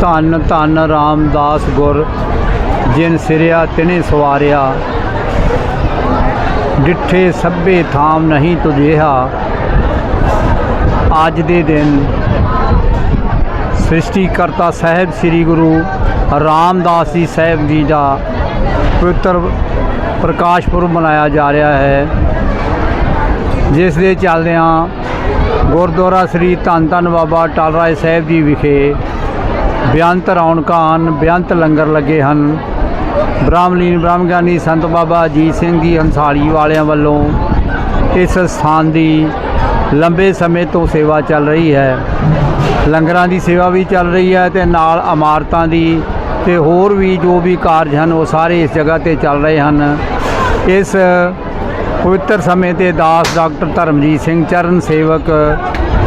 ਧੰਨ ਧੰਨ ਰਾਮਦਾਸ ਗੁਰ, ਜਿਨ ਸਿਰਿਆ ਤਿਨੇ ਸਵਾਰਿਆ। ਡਿੱਠੇ ਸਭੇ ਥਾਮ ਨਹੀਂ ਤੁਝੇਹਾ। ਅੱਜ ਦੇ ਦਿਨ ਸ੍ਰਿਸ਼ਟੀ ਕਰਤਾ ਸਾਹਿਬ ਸ੍ਰੀ ਗੁਰੂ ਰਾਮਦਾਸ ਜੀ ਸਾਹਿਬ ਜੀ ਦਾ ਪਵਿੱਤਰ ਪ੍ਰਕਾਸ਼ ਪੁਰਬ ਮਨਾਇਆ ਜਾ ਰਿਹਾ ਹੈ। ਜਿਸ ਦੇ ਚੱਲਦਿਆਂ ਗੁਰਦੁਆਰਾ ਸ੍ਰੀ ਧੰਨ ਧੰਨ ਬਾਬਾ ਟਾਲ ਰਾਏ ਸਾਹਿਬ ਜੀ ਵਿਖੇ ਬੇਅੰਤ ਰੌਣਕਾਂ ਹਨ ਬੇਅੰਤ ਲੰਗਰ ਲੱਗੇ ਹਨ। ਬ੍ਰਾਹਮਲੀਨ, ਬ੍ਰਹਮਗਿਆਨੀ ਸੰਤ ਬਾਬਾ ਅਜੀਤ ਸਿੰਘ ਜੀ ਹੰਸਾਲੀ ਵਾਲਿਆਂ ਵੱਲੋਂ ਇਸ ਸਥਾਨ ਦੀ ਲੰਬੇ ਸਮੇਂ ਤੋਂ ਸੇਵਾ ਚੱਲ ਰਹੀ ਹੈ। ਲੰਗਰਾਂ ਦੀ ਸੇਵਾ ਵੀ ਚੱਲ ਰਹੀ ਹੈ ਤੇ ਨਾਲ ਇਮਾਰਤਾਂ ਦੀ ਤੇ ਹੋਰ ਵੀ ਜੋ ਵੀ ਕਾਰਜ ਹਨ ਉਹ ਸਾਰੇ ਇਸ ਜਗ੍ਹਾ ਤੇ ਚੱਲ ਰਹੇ ਹਨ। ਇਸ ਪਵਿੱਤਰ ਸਮੇਂ ਤੇ ਦਾਸ ਡਾਕਟਰ ਧਰਮਜੀਤ ਸਿੰਘ ਚਰਨ ਸੇਵਕ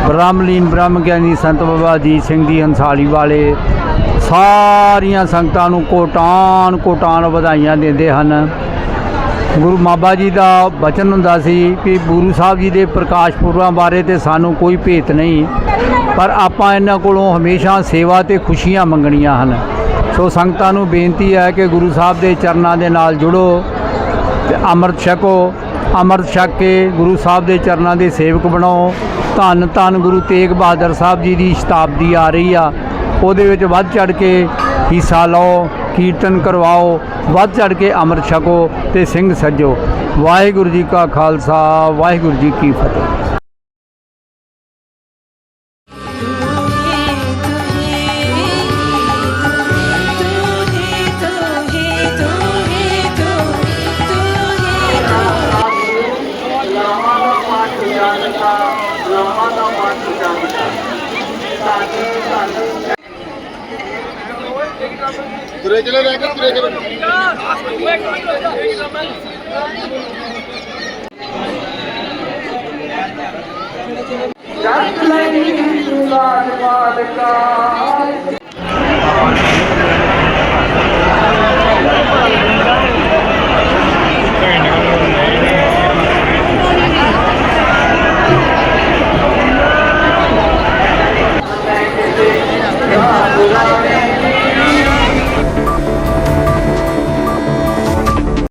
ਬ੍ਰਹਮਲੀਨ ਬ੍ਰਹਮ ਗਿਆਨੀ ਸੰਤ ਬਾਬਾ ਅਜੀਤ ਸਿੰਘ ਦੀ ਹੰਸਾਲੀ ਵਾਲੇ ਸਾਰੀਆਂ ਸੰਗਤਾਂ ਨੂੰ ਕੋਟਾਨ ਕੋਟਾਨ ਵਧਾਈਆਂ ਦਿੰਦੇ ਹਨ। ਗੁਰੂ ਮਾਬਾ ਜੀ ਦਾ ਬਚਨ ਹੁੰਦਾ ਸੀ ਕਿ ਗੁਰੂ ਸਾਹਿਬ ਜੀ ਦੇ ਪ੍ਰਕਾਸ਼ ਪੁਰਬਾਂ ਬਾਰੇ ਤੇ ਸਾਨੂੰ ਕੋਈ ਭੇਤ ਨਹੀਂ, ਪਰ ਆਪਾਂ ਇਹਨਾਂ ਕੋਲੋਂ ਹਮੇਸ਼ਾ ਸੇਵਾ ਤੇ ਖੁਸ਼ੀਆਂ ਮੰਗਣੀਆਂ ਹਨ। ਸੋ ਸੰਗਤਾਂ ਨੂੰ ਬੇਨਤੀ ਹੈ ਕਿ ਗੁਰੂ ਸਾਹਿਬ ਦੇ ਚਰਨਾਂ ਦੇ ਨਾਲ ਜੁੜੋ ਤੇ ਅੰਮ੍ਰਿਤ ਛਕੋ, ਅੰਮ੍ਰਿਤ ਛਕ ਕੇ ਗੁਰੂ ਸਾਹਿਬ ਦੇ ਚਰਨਾਂ ਦੇ ਸੇਵਕ ਬਣੋ। ਧੰਨ ਧੰਨ ਗੁਰੂ ਤੇਗ ਬਹਾਦਰ ਸਾਹਿਬ ਜੀ ਦੀ ਸ਼ਤਾਬਦੀ ਆ ਰਹੀ ਆ। ਉਹਦੇ ਵਿੱਚ ਵੱਧ ਚੜ ਕੇ ਹਿੱਸਾ ਲਓ, ਕੀਰਤਨ ਕਰਵਾਓ, ਵੱਧ ਚੜ ਕੇ ਅੰਮ੍ਰਿਤ ਛਕੋ ਤੇ ਸਿੰਘ ਸੱਜੋ। ਵਾਹਿਗੁਰੂ ਜੀ ਕਾ ਖਾਲਸਾ, ਵਾਹਿਗੁਰੂ ਜੀ ਕੀ ਫਤਿਹ। ਲਾਮਾ ਦਾ ਪਾਠ ਜਾਣਦਾ ਸਾਡੀ ਸਾਨੂੰ ਤੁਰੇ ਚਲੇ ਰਹਿ ਕੇ ਤੁਰੇ